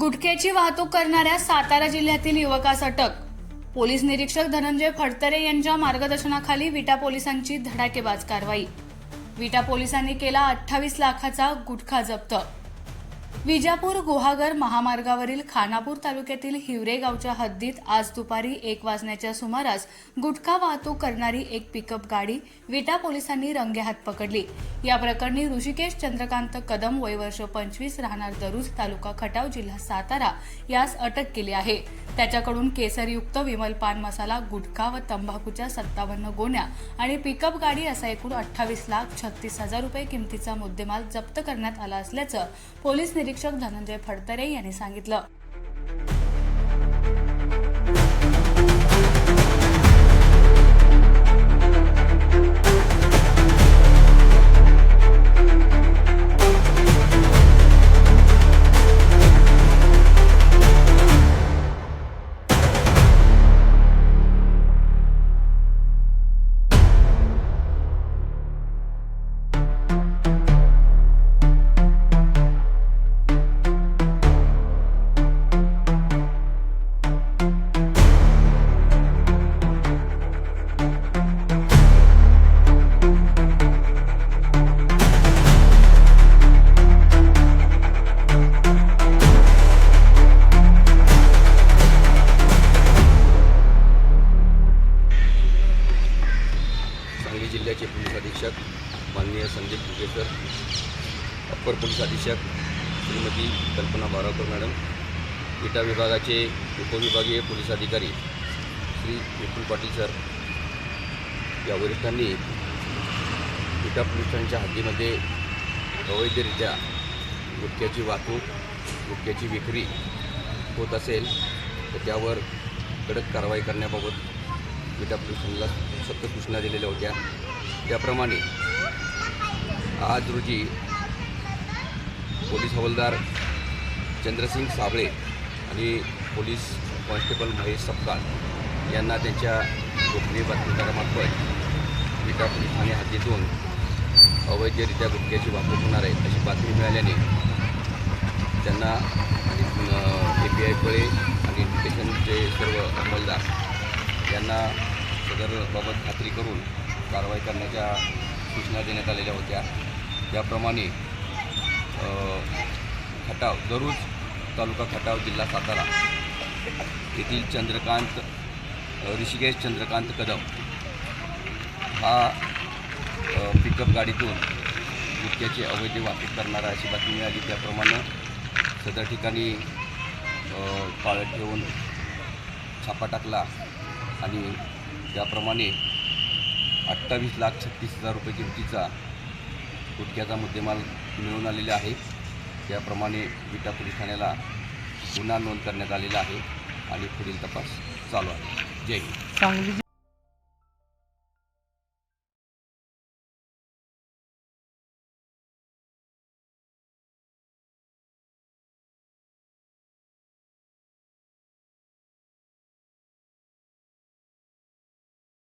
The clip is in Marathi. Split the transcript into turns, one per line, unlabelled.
गुटख्याची वाहतूक करणाऱ्या सातारा जिल्ह्यातील युवकास अटक. पोलीस निरीक्षक धनंजय फडतरे यांच्या मार्गदर्शनाखाली विटा पोलिसांची धडाकेबाज कारवाई. विटा पोलिसांनी केला अठ्ठावीस लाखाचा गुटखा जप्त. विजापूर गुहागर महामार्गावरील खानापूर तालुक्यातील हिवरे गावच्या हद्दीत आज दुपारी एक वाजण्याच्या सुमारास गुटखा वाहतूक करणारी एक पिकअप गाडी विटा पोलिसांनी रंगेहात पकडली. या प्रकरणी ऋषिकेश चंद्रकांत कदम वय वर्ष पंचवीस राहणार दरुज तालुका खटाव जिल्हा सातारा यास अटक केली आहे. त्याच्याकडून केसरयुक्त विमल पान मसाला गुटखा व तंबाखूच्या सत्तावन्न गोण्या आणि पिकअप गाडी असा एकूण अठ्ठावीस लाख छत्तीस हजार रुपये किमतीचा मुद्देमाल जप्त करण्यात आला असल्याचं पोलीस निरीक्षक धनंजय फडतरे यांनी सांगितलं.
जिल्ह्याचे पोलीस अधीक्षक माननीय संदीप फुगे सर अप्पर पोलीस अधीक्षक श्रीमती कल्पना बारावकर मॅडम विटा विभागाचे उपविभागीय पोलीस अधिकारी श्री विपुल पाटील सर या वरिष्ठांनी विटा पोलीस ठाण्याच्या हद्दीमध्ये अवैधरित्या गुटख्याची वाहतूक गुटख्याची विक्री होत असेल तर त्यावर कडक कारवाई करण्याबाबत विटा पोलीस स्टेशनला सक्त सूचना दिलेल्या होत्या. त्याप्रमाणे आज रोजी पोलीस हवालदार चंद्रसिंग साबळे आणि पोलीस कॉन्स्टेबल महेश सपकाळ यांना त्यांच्या गोपनीय बातमीदारामार्फत विटा पोलीस ठाणे हद्दीतून अवैधरित्या गुटख्याची वाहतूक होणार आहे अशी बातमी मिळाल्याने त्यांना आणि ए पी आय फळे आणि स्टेशनचे सर्व अंमलदार यांना सदरबाबत खात्री करून कारवाई करण्याच्या सूचना देण्यात आलेल्या होत्या. त्याप्रमाणे खटाव दररोज तालुका खटाव जिल्हा सातारा येथील चंद्रकांत ऋषिकेश चंद्रकांत कदम हा पिकअप गाडीतून गुटख्याची अवैध वाहतूक करणारा अशी बातमी मिळाली. त्याप्रमाणे सदर ठिकाणी पाळत ठेवून छापा टाकला आणि त्याप्रमाणे अठ्ठावीस लाख छत्तीस हजार रुपये किमतीचा गुटख्याचा मुद्देमाल मिळून आलेला आहे. त्याप्रमाणे विटा पोलीस ठाण्याला गुन्हा नोंद करण्यात आलेला आहे आणि पुढील तपास चालू आहे. जय हिंद.
सांगली